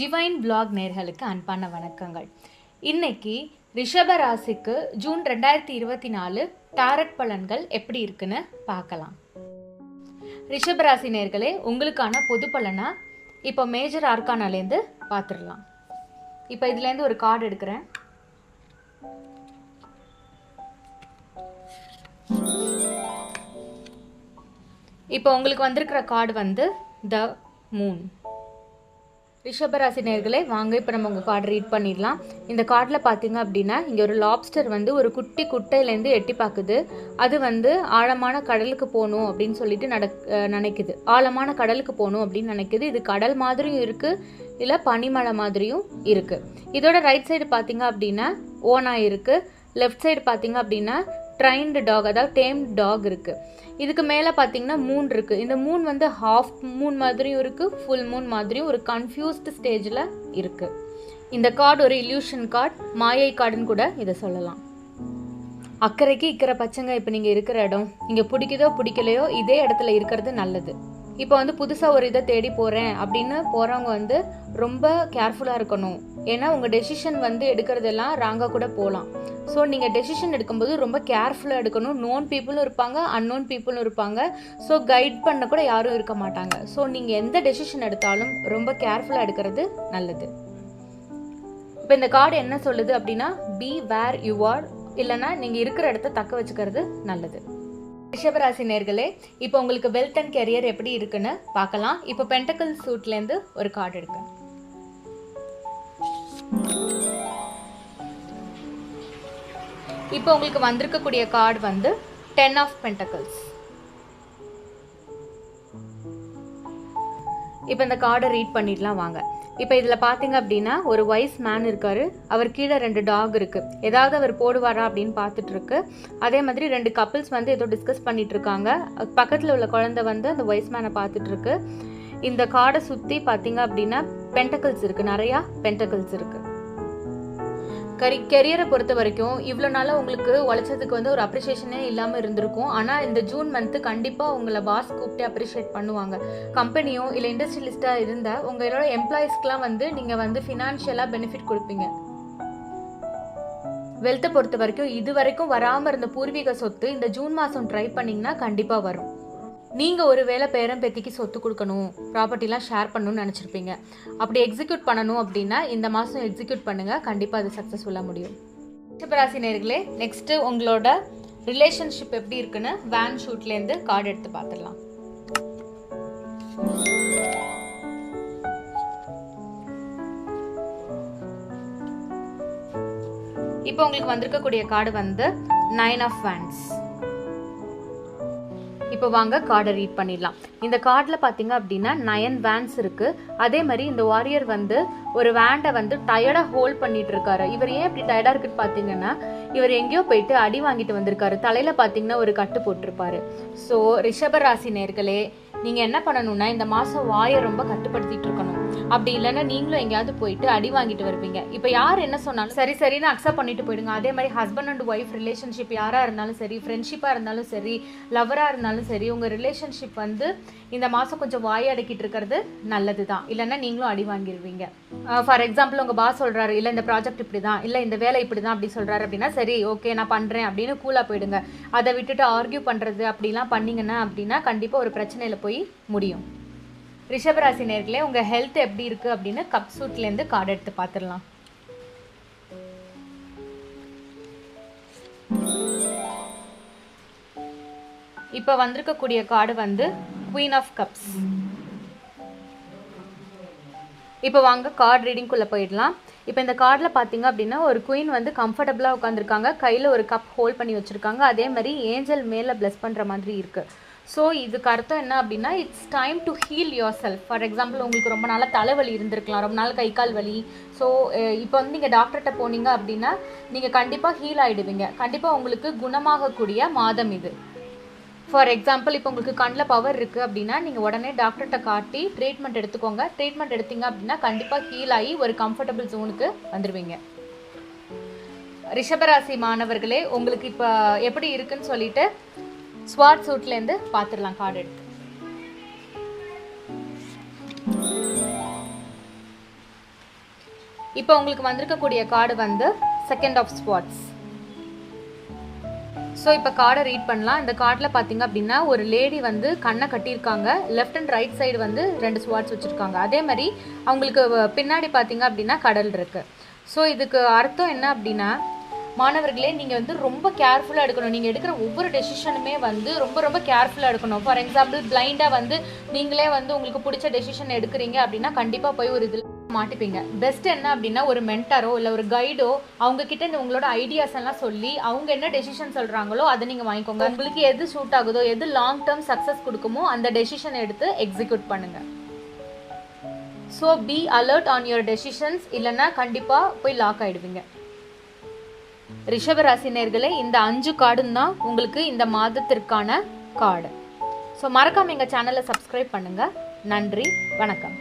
Divine black நேர்களுக்கு அன்பான வணக்கங்கள். இன்னைக்கு ரிஷப ராசிக்கு ஜூன் ரெண்டாயிரத்தி இருபத்தி நாலு டாரட் பலன்கள் எப்படி இருக்குன்னு பார்க்கலாம். ரிஷப ராசி நேர்களே உங்களுக்கான பொது பலனா இப்போ மேஜர் ஆர்கானாலேருந்து பார்த்துடலாம். இப்போ இதுலேருந்து ஒரு கார்டு எடுக்கிறேன். இப்போ உங்களுக்கு வந்திருக்கிற கார்டு வந்து த மூன் ரிஷபராசி நேர்களே வாங்க இப்போ நம்ம உங்கள் கார்டு ரீட் பண்ணிடலாம். இந்த கார்டில் பார்த்தீங்க அப்படின்னா இங்கே ஒரு லாப்ஸ்டர் வந்து ஒரு குட்டி குட்டையிலேருந்து எட்டி பார்க்குது அது வந்து ஆழமான கடலுக்கு போகணும் அப்படின்னு சொல்லிட்டு நடக் நினைக்குது. ஆழமான கடலுக்கு போகணும் அப்படின்னு நினைக்குது. இது கடல் மாதிரியும் இருக்குது இல்லை பனிமலை மாதிரியும் இருக்குது இதோட ரைட் சைடு பார்த்தீங்க அப்படின்னா ஓனா இருக்குது லெஃப்ட் சைடு பார்த்தீங்க அப்படின்னா ட்ரைன்டு டாக் அதாவது டேம் டாக் இருக்குது இதுக்கு மேலே பார்த்தீங்கன்னா மூன் இருக்குது இந்த மூன் வந்து ஹாஃப் மூன் மாதிரியும் இருக்குது ஃபுல் மூன் மாதிரியும் ஒரு கன்ஃபியூஸ்டு ஸ்டேஜில் இருக்குது இந்த கார்டு ஒரு இல்யூஷன் கார்டு மாயை கார்டுன்னு கூட இதை சொல்லலாம். அக்கறைக்கு இக்கரை பச்சங்க இப்போ நீங்கள் இருக்கிற இடம். நீங்கள் பிடிக்குதோ பிடிக்கலையோ இதே இடத்துல இருக்கிறது நல்லது. இப்போ வந்து புதுசாக ஒரு இதை தேடி போகிறேன் அப்படின்னு போகிறவங்க வந்து ரொம்ப கேர்ஃபுல்லாக இருக்கணும். ஏன்னா உங்கள் டெசிஷன் வந்து எடுக்கிறதெல்லாம் ராங்காக கூட போகலாம் ஸோ நீங்கள் டெசிஷன் எடுக்கும்போது ரொம்ப கேர்ஃபுல்லாக எடுக்கணும். நோன் பீப்புளும் இருப்பாங்க அன்னோன் பீப்புளும் இருப்பாங்க. ஸோ கைட் பண்ண கூட யாரும் இருக்க மாட்டாங்க. ஸோ நீங்கள் எந்த டெசிஷன் எடுத்தாலும் ரொம்ப கேர்ஃபுல்லாக எடுக்கிறது நல்லது. இப்போ இந்த கார்டு என்ன சொல்லுது அப்படின்னா பி வேர் யூ ஆர் இல்லைன்னா நீங்கள் இருக்கிற இடத்த தக்க வச்சுக்கிறது நல்லது. ரிஷபராசி நேர்களே இப்போ உங்களுக்கு வெல்த் அண்ட் கெரியர் எப்படி இருக்குன்னு பார்க்கலாம். இப்போ பென்டக்கல் சூட்லேருந்து ஒரு கார்டு எடுக்க இப்போ உங்களுக்கு வந்திருக்கக்கூடிய கார்டு வந்து டென் ஆஃப் பென்டக்கல்ஸ் இப்போ இந்த கார்டை ரீட் பண்ணிடலாம் வாங்க. இப்போ இதில் பார்த்தீங்க அப்படின்னா ஒரு வைஸ் மேன் இருக்கார். அவர் கீழே ரெண்டு டாக் இருக்குது ஏதாவது அவர் போடுவாரா அப்படின்னு பார்த்துட்டு இருக்கு. அதே மாதிரி ரெண்டு கப்பிள்ஸ் வந்து ஏதோ டிஸ்கஸ் பண்ணிட்டு இருக்காங்க. பக்கத்தில் உள்ள குழந்தை வந்து அந்த வைஸ் மேனை பார்த்துட்டு இருக்கு. இந்த கார்டை சுற்றி பார்த்தீங்க அப்படின்னா பென்டக்கிள்ஸ் இருக்குது நிறையா பென்டக்கிள்ஸ் இருக்குது கரி கெரியரை பொறுத்த வரைக்கும் இவ்வளோ நாளாக உங்களுக்கு உழைச்சதுக்கு வந்து ஒரு அப்ரிஷியேஷனே இல்லாமல் இருந்திருக்கும். ஆனால் இந்த ஜூன் மந்த்து கண்டிப்பாக உங்களை பாஸ் கூப்பிட்டு அப்ரிஷியேட் பண்ணுவாங்க. கம்பெனியோ இல்லை இண்டஸ்ட்ரியலிஸ்ட்டாக இருந்தால் உங்களோட எம்ப்ளாயிஸ்க்கெலாம் வந்து நீங்கள் வந்து ஃபினான்ஷியலாக பெனிஃபிட் கொடுப்பீங்க. வெல்த்தை பொறுத்த வரைக்கும் இது வரைக்கும் வராமல் இருந்த பூர்வீக சொத்து இந்த ஜூன் மாதம் ட்ரை பண்ணிங்கன்னா கண்டிப்பாக வரும். நீங்கள் ஒரு வேளை பேரம் பேத்திக்கு சொத்து கொடுக்கணும் ப்ராப்பர்ட்டிலாம் ஷேர் பண்ணணும்னு நினச்சிருப்பீங்க. அப்படி எக்ஸிக்யூட் பண்ணணும் அப்படின்னா இந்த மாதம் எக்ஸிக்யூட் பண்ணுங்கள் கண்டிப்பாக அது சக்ஸஸ்ஃபுல்லாக முடியும். ரிஷபராசி நேர்களே நெக்ஸ்ட்டு உங்களோட ரிலேஷன்ஷிப் எப்படி இருக்குன்னு வேன் ஷூட்லேருந்து கார்டு எடுத்து பார்த்துடலாம். இப்போ உங்களுக்கு வந்திருக்கக்கூடிய கார்டு வந்து நைன் ஆஃப் வேன்ஸ் இப்போ வாங்க கார்டை ரீட் பண்ணிடலாம். இந்த கார்டில் பார்த்தீங்க அப்படின்னா நயன் வேன்ஸ் இருக்குது அதே மாதிரி இந்த வாரியர் வந்து ஒரு வேண்டை வந்து டயர்டாக ஹோல்ட் பண்ணிட்டு இருக்காரு. இவர் ஏன் இப்படி டயர்டாக இருக்குன்னு பார்த்தீங்கன்னா இவர் எங்கேயோ போயிட்டு அடி வாங்கிட்டு வந்திருக்காரு. தலையில் பார்த்தீங்கன்னா ஒரு கட்டு போட்டிருப்பாரு. ஸோ ரிஷபராசி நேர்களே நீங்கள் என்ன பண்ணணும்னா இந்த மாதம் வாயை ரொம்ப கட்டுப்படுத்திட்டு இருக்கணும். அப்படி இல்லைன்னா நீங்களும் எங்கேயாவது போயிட்டு அடி வாங்கிட்டு வருவீங்க. இப்போ யார் என்ன சொன்னாலும் சரி சரின்னு அக்செப்ட் பண்ணிட்டு போயிடுங்க. அதே மாதிரி ஹஸ்பண்ட் அண்ட் ஒய்ஃப் ரிலேஷன்ஷிப் யாராக இருந்தாலும் சரி ஃப்ரெண்ட்ஷிப்பாக இருந்தாலும் சரி லவராக இருந்தாலும் சரி உங்கள் ரிலேஷன்ஷிப் வந்து இந்த மாதம் கொஞ்சம் வாயை அடக்கிட்டு இருக்கிறது நல்லது தான் இல்லைன்னா நீங்களும் அடி வாங்கிடுவீங்க ஃபார் எக்ஸாம்பிள் உங்கள் பாஸ் சொல்கிறாரு இல்லை இந்த ப்ராஜெக்ட் இப்படி தான் இல்லை இந்த வேலை இப்படி தான் அப்படி சொல்கிறாரு அப்படின்னா சரி ஓகே நான் பண்ணுறேன் அப்படின்னு கூலாக போயிடுங்க. அதை விட்டுட்டு ஆர்கியூ பண்ணுறது அப்படிலாம் பண்ணிங்கன்னா அப்படின்னா கண்டிப்பாக ஒரு பிரச்சனையில் போய் முடியும். ரிஷபராசி நேர்களே உங்கள் ஹெல்த் எப்படி இருக்குது அப்படின்னு கப் சூட்லேருந்து கார்டு எடுத்து பார்த்துடலாம். இப்போ வந்திருக்கக்கூடிய கார்டு வந்து குவீன் ஆஃப் கப்ஸ் இப்போ வாங்க கார்டு ரீடிங்குள்ளே போயிடலாம். இப்போ இந்த கார்டில் பார்த்தீங்க அப்படின்னா ஒரு குயின் வந்து கம்ஃபர்டபுளாக உட்காந்துருக்காங்க கையில் ஒரு கப் ஹோல்ட் பண்ணி வச்சுருக்காங்க. அதே மாதிரி ஏஞ்சல் மேலே ப்ளஸ் பண்ணுற மாதிரி இருக்குது ஸோ இதுக்கு அர்த்தம் என்ன அப்படின்னா it's time to heal yourself for example உங்களுக்கு ரொம்ப நாளாக தலைவலி இருந்திருக்கலாம். ரொம்ப நாள் கை கால் வலி ஸோ இப்போ வந்து நீங்கள் டாக்டர்கிட்ட போனீங்க அப்படின்னா நீங்கள் கண்டிப்பாக ஹீல் ஆகிடுவீங்க கண்டிப்பாக உங்களுக்கு குணமாகக்கூடிய மாதம் இது. ஃபார் எக்ஸாம்பிள் இப்போ உங்களுக்கு கண்ணில் பவர் இருக்குது அப்படின்னா நீங்கள் உடனே டாக்டர்கிட்ட காட்டி ட்ரீட்மெண்ட் எடுத்துக்கோங்க. ட்ரீட்மெண்ட் எடுத்தீங்க அப்படின்னா கண்டிப்பாக ஹீல் ஆகி ஒரு கம்ஃபர்டபுள் ஜோனுக்கு வந்துடுவீங்க ரிஷபராசி மாணவர்களே உங்களுக்கு இப்போ எப்படி இருக்குன்னு சொல்லிட்டு ஸ்வாட் சூட்லேருந்து பார்த்துடலாம் கார்டு எடுத்து. இப்போ உங்களுக்கு வந்திருக்கக்கூடிய கார்டு வந்து செகண்ட் ஆஃப் ஸ்பாட்ஸ் ஸோ இப்போ கார்டை ரீட் பண்ணலாம். இந்த கார்டில் பார்த்தீங்க அப்படின்னா ஒரு லேடி வந்து கண்ணை கட்டியிருக்காங்க. லெஃப்ட் அண்ட் ரைட் சைடு வந்து ரெண்டு ஸ்வாட்ஸ் வச்சுருக்காங்க. அதே மாதிரி அவங்களுக்கு வ- பின்னாடி பார்த்தீங்க அப்படின்னா கடல் இருக்குது ஸோ இதுக்கு அர்த்தம் என்ன அப்படின்னா மாணவர்களே நீங்கள் வந்து ரொம்ப கேர்ஃபுல்லாக எடுக்கணும். நீங்கள் எடுக்கிற ஒவ்வொரு டெசிஷனுமே வந்து ரொம்ப ரொம்ப கேர்ஃபுல்லாக எடுக்கணும். ஃபார் எக்ஸாம்பிள் பிளைண்டாக வந்து நீங்களே வந்து உங்களுக்கு பிடிச்ச டெசிஷன் எடுக்கிறீங்க அப்படின்னா கண்டிப்பாக போய் ஒரு இதில் மாட்டிப்பீங்க. பெஸ்ட் என்ன அப்படின்னா ஒரு மென்டரோ இல்லை ஒரு கைடோ அவங்க கிட்ட இந்த உங்களோட ஐடியாஸ் எல்லாம் சொல்லி அவங்க என்ன டெசிஷன் சொல்றாங்களோ அதை நீங்க வாங்கிக்கோங்க. உங்களுக்கு எது சூட் ஆகுதோ எது லாங் டேர்ம் சக்ஸஸ் கொடுக்குமோ அந்த டெசிஷன் எடுத்து எக்ஸிக்யூட் பண்ணுங்க. So be alert on your decisions இல்லைன்னா கண்டிப்பா போய் லாக் ஆயிடுவீங்க. ரிஷபராசினியர்களே இந்த அஞ்சு கார்டும் தான் உங்களுக்கு இந்த மாதத்திற்கான கார்டு. ஸோ மறக்காம எங்கள் சேனலை சப்ஸ்கிரைப் பண்ணுங்க. நன்றி வணக்கம்.